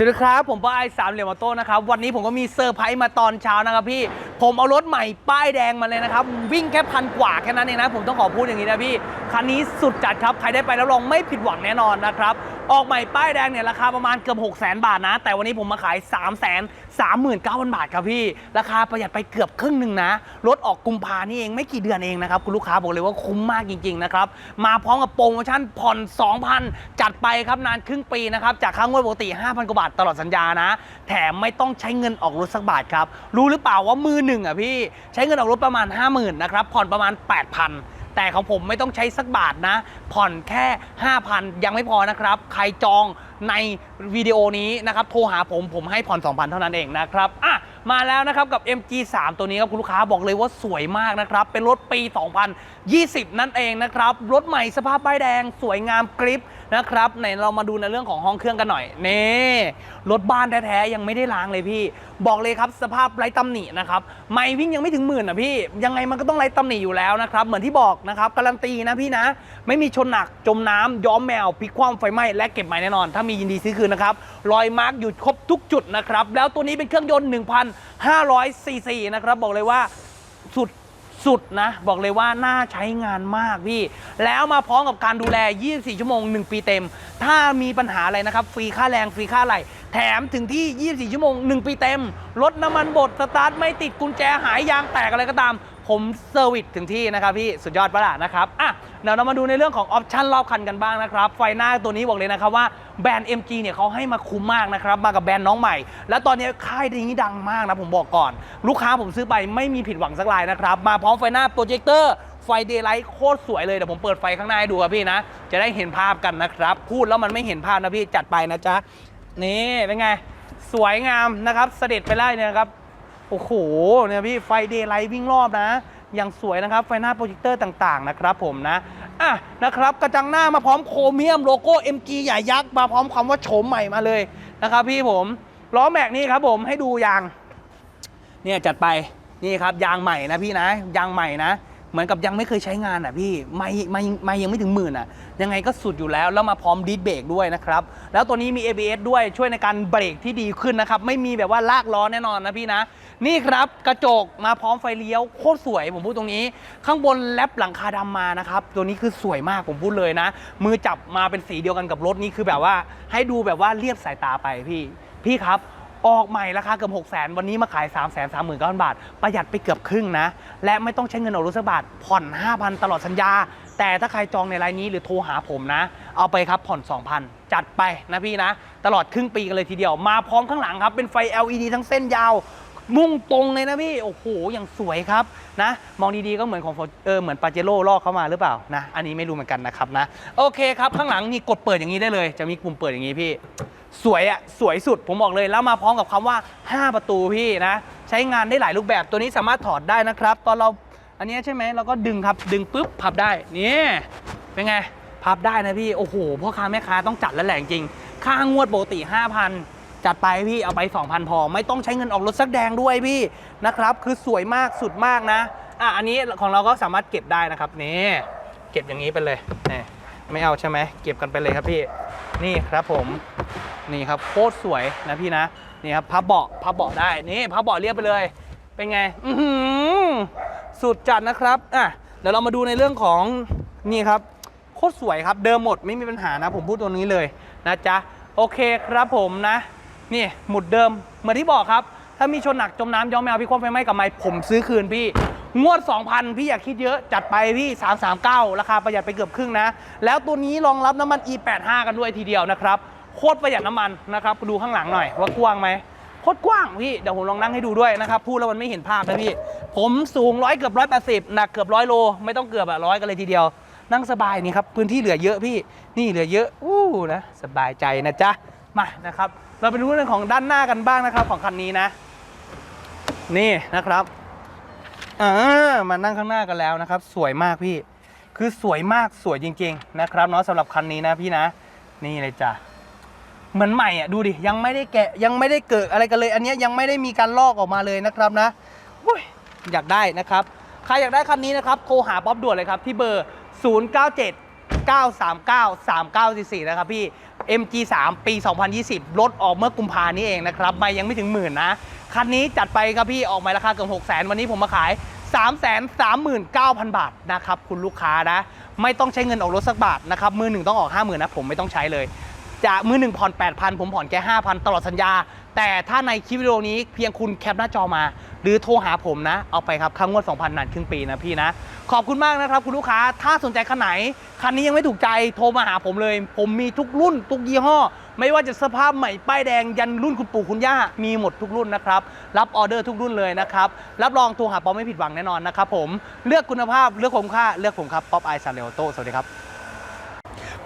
สวัสดีครับ ผมป้าไอสามเหลี่ยมออโต้นะครับ วันนี้ผมก็มีเซอร์ไพรส์มาตอนเช้านะครับพี่ ผมเอารถใหม่ป้ายแดงมาเลยนะครับ วิ่งแค่พันกว่าแค่นั้นเองนะ ผมต้องขอพูดอย่างนี้นะพี่คันนี้สุดจัดครับ ใครได้ไปแล้วลองไม่ผิดหวังแน่นอนนะครับ ออกใหม่ป้ายแดงเนี่ยราคาประมาณเกือบ6 0 0 0 0 บาทนะ แต่วันนี้ผมมาขาย 3 3 9 0 0 0 บาทครับพี่ ราคาประหยัดไปเกือบครึ่งหนึ่งนะ รถออกกุมภานี่เองไม่กี่เดือนเองนะครับ คุณลูกค้าบอกเลยว่าคุ้มมากจริงๆนะครับ มาพร้อมกับโปรโมชั่นผ่อน 2,000 จัดไปครับนานครึ่งปีนะครับ จากค่างวดปกติ 5,000 กว่าบาทตลอดสัญญานะ แถมไม่ต้องใช้เงินออกรถสักบาทครับ รู้หรือเปล่าว่ามือหนึ่งอะพี่ ใช้เงินออกรถประมาณ 50,000นะครับ ผ่อนประมาณ 8,000 แต่ของผมไม่ต้องใช้สักบาทนะ ผ่อนแค่ 5,000 ยังไม่พอนะครับ ใครจองในวิดีโอนี้นะครับ โทรหาผมผมให้ผ่อน 2,000 เท่านั้นเองนะครับอะมาแล้วนะครับกับ MG3 ตัวนี้ครับคุณลูกค้าบอกเลยว่าสวยมากนะครับ เป็นรถปี 2020 นั่นเองนะครับ รถใหม่สภาพป้ายแดง สวยงามกริป นะครับไหนเรามาดูในเรื่องของห้องเครื่องกันหน่อยนี่รถบ้านแท้ๆยังไม่ได้ล้างเลยพี่ บอกเลยครับสภาพไร้ตำหนินะครับไม่วิ่งยังไม่ถึงหมื่นอะพี่ ยังไงมันก็ต้องไร้ตำหนิอยู่แล้วนะครับเหมือนที่บอกนะครับการันตีนะพี่นะ ไม่มีชนหนักจมน้ำย้อมแมวพลิกคว่ำไฟไหม้และเก็บใหม่แน่นอน ถ้ามียินดีซื้อคืนนะครับรอยมาร์กอยู่ครบทุกจุดนะครับแล้วตัวนี้เป็นเครื่องยนต์1,500ซีซีนะครับบอกเลยว่าสุด สุดนะ บอกเลยว่าน่าใช้งานมากพี่ แล้วมาพร้อมกับการดูแล 24 ชั่วโมง 1 ปีเต็ม ถ้ามีปัญหาอะไรนะครับ ฟรีค่าแรงฟรีค่าอะไรแถมถึงที่ 24 ชั่วโมง 1 ปีเต็มรถน้ำมันบดสตาร์ทไม่ติดกุญแจหายยางแตกอะไรก็ตาม ผมเซอร์วิสถึงที่นะครับพี่สุดยอดปะล่ะนะครับอะเดี๋ยวเรามาดูในเรื่องของออปชั่นรอบคันกันบ้างนะครับไฟหน้าตัวนี้บอกเลยนะครับว่าแบรนด์ MG เนี่ยเขาให้มาคุ้มมากนะครับมากับแบรนด์น้องใหม่ และตอนนี้ค่ายนี้ดังมากนะผมบอกก่อน ลูกค้าผมซื้อไปไม่มีผิดหวังสักรายนะครับมาพร้อมไฟหน้าโปรเจคเตอร์ไฟเดย์ไลท์โคตรสวยเลยเดี๋ยวผมเปิดไฟข้างหน้าให้ดูครับพี่นะ จะได้เห็นภาพกันนะครับ พูดแล้วมันไม่เห็นภาพนะพี่จัดไปนะจ๊ะนี่เป็นไงสวยงามนะครับเสด็จไปไล่เนี่ยนะครับ โอ้โหเนี่ยพี่ไฟเดย์ไลท์วิ่งรอบนะอย่างสวยนะครับ ไฟหน้าโปรเจคเตอร์ต่างๆนะครับผมนะอะนะครับกระจังหน้ามาพร้อมโครเมียมโลโก้ MG ใหญ่ยักษ์มาพร้อมคำว่าโฉมใหม่มาเลยนะครับพี่ผมล้อแม็กนี่ครับผมให้ดูยางเนี่ยจัดไปนี่ครับยางใหม่นะพี่นะยางใหม่นะ เหมือนกับยังไม่เคยใช้งานอะพี่ไม่ไม่ไม่ยังไม่ถึงหมื่นอะ ยังไงก็สุดอยู่แล้ว แล้วมาพร้อมดิสเบรกด้วยนะครับ แล้วตัวนี้มี ABS ด้วยช่วยในการเบรกที่ดีขึ้นนะครับ ไม่มีแบบว่าลากล้อแน่นอนนะพี่นะ นี่ครับกระจกมาพร้อมไฟเลี้ยวโคตรสวยผมพูดตรงนี้ ข้างบนแลปหลังคาดำมานะครับ ตัวนี้คือสวยมากผมพูดเลยนะ มือจับมาเป็นสีเดียวกันกับรถนี่คือแบบว่า ให้ดูแบบว่าเรียบสายตาไปพี่ พี่ครับ ออกใหม่ราคาเกือบ6 0 0 0 0 วันนี้มาขาย3 3 3 9 0 0 0 บาท ประหยัดไปเกือบครึ่งนะ และไม่ต้องใช้เงินออกรถสักบาท ผ่อน 5,000 ตลอดสัญญา แต่ถ้าใครจองในรายนี้หรือโทรหาผมนะ เอาไปครับผ่อน 2,000 จัดไปนะพี่นะ ตลอดครึ่งปีกันเลยทีเดียว มาพร้อมข้างหลังครับ เป็นไฟ LED ทั้งเส้นยาว มุ่งตรงเลยนะพี่ โอ้โห อย่างสวยครับนะ มองดีๆก็เหมือนของเออเหมือนปาเจโร่ลอกเข้ามาหรือเปล่านะ อันนี้ไม่รู้เหมือนกันนะครับนะ โอเคครับข้างหลังนี่กดเปิดอย่างนี้ได้เลย จะมีปุ่มเปิดอย่างนี้พี่ สวยอะสวยสุดผมบอกเลยแล้วมาพร้อมกับคำว่า 5 ประตูพี่นะ ใช้งานได้หลายรูปแบบตัวนี้สามารถถอดได้นะครับ ตอนเราอันนี้ใช่ไหมเราก็ดึงครับดึงปุ๊บพับได้นี่เป็นไงพับได้นะพี่โอ้โหพ่อค้าแม่ค้าต้องจัดแล้วแหละจริง ค่างวดปกติ 5,000 จัดไปพี่เอาไป 2,000 พอ ไม่ต้องใช้เงินออกรถสักแดงด้วยพี่นะครับ คือสวยมากสุดมากนะอะอันนี้ของเราก็สามารถเก็บได้นะครับนี่เก็บอย่างนี้ไปเลยนี่ไม่เอาใช่ไหมเก็บกันไปเลยครับพี่นี่ครับผม นี่ครับโคตรสวยนะพี่นะนี่ครับพับเบาะพับเบาะได้นี่พับเบาะเรียบไปเลย เป็นไงสุดจัดนะครับอะเดี๋ยวเรามาดูในเรื่องของนี่ครับโคตรสวยครับเดิมหมดไม่มีปัญหานะผมพูดตัวนี้เลยนะจ๊ะโอเคครับผมนะ นี่หมุดเดิมเหมือนที่บอกครับ ถ้ามีชนหนักจมน้ำย้อมแมวพี่ความไฟไหม้กับไม้ผมซื้อคืนพี่ งวด 2,000 พี่อย่าคิดเยอะจัดไปพี่ 339 ราคาประหยัดไปเกือบครึ่งนะ แล้วตัวนี้รองรับน้ำมัน E85 กันด้วยทีเดียวนะครับ โคตรประหยัดน้ำมันนะครับดูข้างหลังหน่อยว่ากว้างไหมโคตรกว้างพี่เดี๋ยวผมลองนั่งให้ดูด้วยนะครับพูดแล้วมันไม่เห็นภาพนะพี่ ผมสูงร้อยเกือบร้อยแปดสิบหนักเกือบร้อยโลไม่ต้องเกือบอะร้อยกันเลยทีเดียว นั่งสบายนี่ครับพื้นที่เหลือเยอะพี่นี่เหลือเยอะอู้นะสบายใจนะจ๊ะมานะครับ เราไปดูเรื่องของด้านหน้ากันบ้างนะครับของคันนี้นะ นี่นะครับอ่ามานั่งข้างหน้ากันแล้วนะครับ สวยมากพี่ คือสวยมากสวยจริง ๆ นะครับเนาะสำหรับคันนี้นะพี่นะ นี่เลยจ้ะ เหมือนใหม่อะดูดิยังไม่ได้แกะยังไม่ได้เกิดอะไรกันเลย อันนี้ยังไม่ได้มีการลอกออกมาเลยนะครับนะอยอยากได้นะครับใครอยากได้คันนี้นะครับโทรหาป๊อปด่วนเลยครับที่เบอร์ 097 939 3944 นะครับพี่ MG3 ปี 2020 รถออกเมื่อกุมภานี้เองนะครับไม่ยังไม่ถึงหมื่นนะ คันนี้จัดไปครับพี่ออกมาราคาเกือบ6 0 0 0 0 วันนี้ผมมาขาย 3 3 9 0 0 0 บาทนะครับ คุณลูกค้านะ ไม่ต้องใช้เงินออกรถสักบาทนะครับ มือหนึ่งต้องออก 50,000นะผมไม่ต้องใช้เลย จากมือหนึ่งผ่อน 8,000 ผมผ่อนแค่ 5,000 ตลอดสัญญา แต่ถ้าในคลิปวิดีโอนี้เพียงคุณแคปหน้าจอมา หรือโทรหาผมนะ เอาไปครับค่างวด 2,000 นานครึ่งปีนะพี่นะ ขอบคุณมากนะครับคุณลูกค้า ถ้าสนใจคันไหน คันนี้ยังไม่ถูกใจโทรมาหาผมเลย ผมมีทุกรุ่น ทุกยี่ห้อ ไม่ว่าจะสภาพใหม่ป้ายแดงยันรุ่นคุณปู่คุณย่ามีหมดทุกรุ่นนะครับรับออเดอร์ทุกรุ่นเลยนะครับรับรองโทรหาป๊อปไม่ผิดหวังแน่นอนนะครับผมเลือกคุณภาพเลือกคุ้มค่าเลือกผมครับป๊อปไอซ์ซาเลโอโตสวัสดีครับ